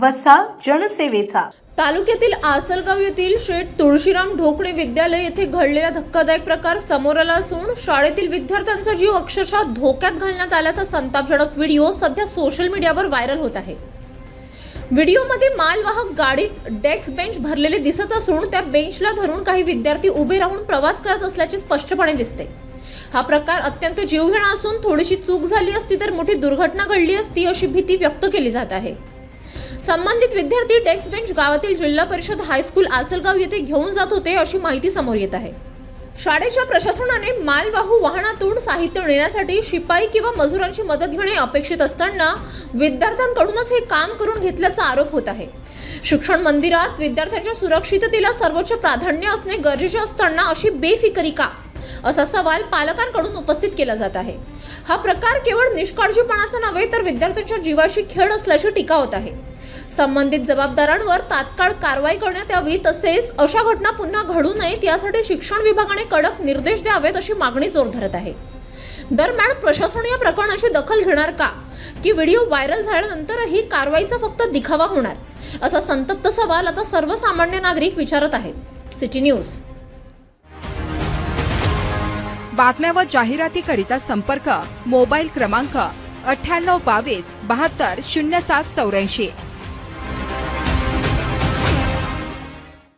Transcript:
वसा जनसेवेचा. तालुक्यातील आसलगाव येथील शेठ तुळशीराम ढोकणे विद्यालय येथे घडलेला धक्कादायक प्रकार समोर आला असून शाळेतील विद्यार्थ्यांचा जीव अक्षरशः धोक्यात घालण्यात आल्याचा संतापजनक व्हिडिओ सध्या सोशल मीडियावर व्हायरल होत आहे. व्हिडिओमध्ये मालवाहक गाडीत डेस्क बेंच भरलेले दिसत असून त्या बेंचला धरून काही विद्यार्थी उभे राहून प्रवास करत असल्याचे स्पष्टपणे दिसते. हा प्रकार अत्यंत जीवघेणा असून थोडीशी चूक झाली असती तर मोठी दुर्घटना घडली असती अशी भीती व्यक्त केली जात आहे. संबंधित विद्यार्थी डेस्क बेंच गावातील जिल्हा परिषद हायस्कूल आसलगाव येथे घेऊन जात होते अशी माहिती समोर येत आहे. शाळेच्या प्रशासनाने मालवाहू वाहनातून साहित्य नेण्यासाठी शिपाई किंवा मजुरांची मदत घेणे अपेक्षित असताना विद्यार्थ्यांकडूनच हे काम करून घेतल्याचा आरोप होत आहे. शिक्षण मंदिरात विद्यार्थ्यांच्या सुरक्षिततेला सर्वोच्च प्राधान्य असणे गरजेचे असताना अशी बेफिकरी का? असा सवाल पालकांकडून उपस्थित केला जात आहे. हा प्रकार केवळ निष्काळजीपणाचा नव्हे तर विद्यार्थ्यांच्या जीवाशी खेळ असल्याची टीका होत आहे. संबंधित जबाबदारांवर तात्काळ कारवाई करण्यात यावी तसेच अशा घटना पुन्हा घडू नयेत यासाठी शिक्षण विभागाने कडक निर्देश द्यावेत अशी मागणी जोर धरत आहे. दरम्यान प्रशासन या प्रकरणाची दखल घेणार का? की व्हिडिओ व्हायरल झाल्यानंतरही कारवाईचा फक्त दिखावा होणार? असा संतप्त सवाल आता सर्वसामान्य नागरिक विचारत आहेत. City news. बातम्या व जाहिरातीकरिता संपर्क मोबाईल क्रमांक अठ्ठ्याण्णव बावीस बहात्तर शून्य सात चौऱ्याऐंशी.